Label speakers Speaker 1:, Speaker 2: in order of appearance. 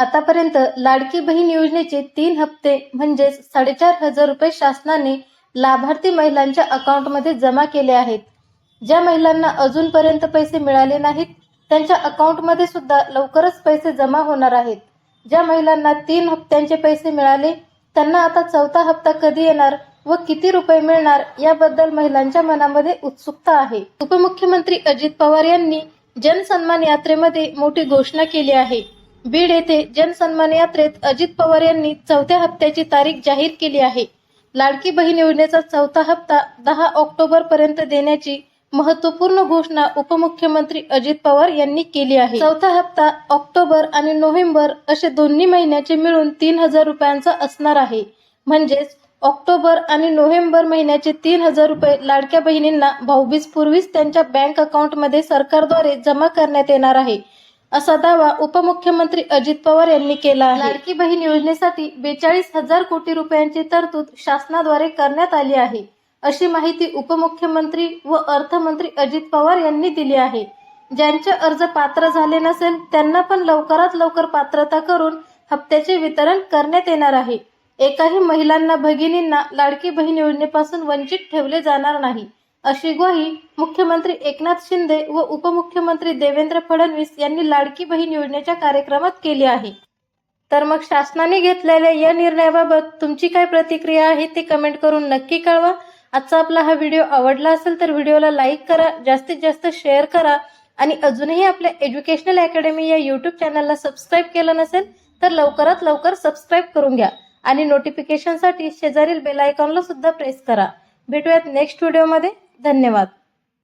Speaker 1: आतापर्यंत लाडकी बहीण योजनेचे तीन हप्ते म्हणजेच साडेचार हजार रुपये शासनाने लाभार्थी महिलांच्या अकाउंटमध्ये जमा केले आहेत. ज्या महिलांना अजूनपर्यंत पैसे मिळाले नाहीत त्यांच्या अकाउंटमध्ये सुद्धा लवकरच पैसे जमा होणार आहेत. ज्या महिलांना तीन हप्त्यांचे पैसे मिळाले त्यांना आता चौथा हप्ता कधी येणार व किती रुपये मिळणार याबद्दल महिलांच्या मनामध्ये उत्सुकता आहे. उपमुख्यमंत्री अजित पवार यांनी जनसन्मान यात्रेमध्ये मोठी घोषणा केली आहे. बीड येथे जनसन्मान यात्रेत अजित पवार यांनी चौथ्या हप्त्याची तारीख जाहीर केली आहे. लाडकी बहीण योजनेचा चौथा हप्ता दहा ऑक्टोबर पर्यंत देण्याची महत्त्वपूर्ण घोषणा उपमुख्यमंत्री अजित पवार यांनी केली आहे. चौथा हप्ता ऑक्टोबर आणि नोव्हेंबर असे दोन्ही महिन्याचे मिळून तीन हजार रुपयांचा असणार आहे. म्हणजेच ऑक्टोबर आणि नोव्हेंबर महिन्याचे तीन हजार रुपये लाडक्या बहिणींना भाऊबीज पूर्वीच त्यांच्या बँक अकाउंटमध्ये सरकारद्वारे जमा करण्यात येणार आहे. असा दावा उपमुख्यमंत्री अजित पवार यांनी केला आहे. लाडकी बहीण योजनेसाठी बेचाळीस हजार कोटी रुपयांची तरतूद शासनाद्वारे करण्यात आली आहे. अशी माहिती उपमुख्यमंत्री व अर्थमंत्री अजित पवार यांनी दिली आहे. ज्यांचे अर्ज पात्र झाले नसेल त्यांना पण लवकरात लवकर पात्रता करून हप्त्याचे वितरण करण्यात येणार आहे. एकाही महिलांना भगिनींना लाडकी बहीण योजनेपासून वंचित ठेवले जाणार नाही. अशी ग्वाही मुख्यमंत्री एकनाथ शिंदे व उपमुख्यमंत्री देवेंद्र फडणवीस यांनी लाडकी बहीण योजनेच्या कार्यक्रमात केली आहे. तर मग शासनाने घेतलेल्या या निर्णयाबाबत तुमची काय प्रतिक्रिया आहे ते कमेंट करून नक्की कळवा. आजचा आपला हा व्हिडिओ आवडला असेल तर व्हिडिओला लाईक करा जास्तीत जास्त शेअर करा आणि अजूनही आपल्या एज्युकेशनल अकॅडमी या यूट्यूब चॅनलला सबस्क्राईब केलं नसेल तर लवकरात लवकर सबस्क्राईब करून घ्या आणि नोटिफिकेशनसाठी शेजारील बेल आयकॉनला सुद्धा प्रेस करा. भेटूयात नेक्स्ट व्हिडिओमध्ये. धन्यवाद.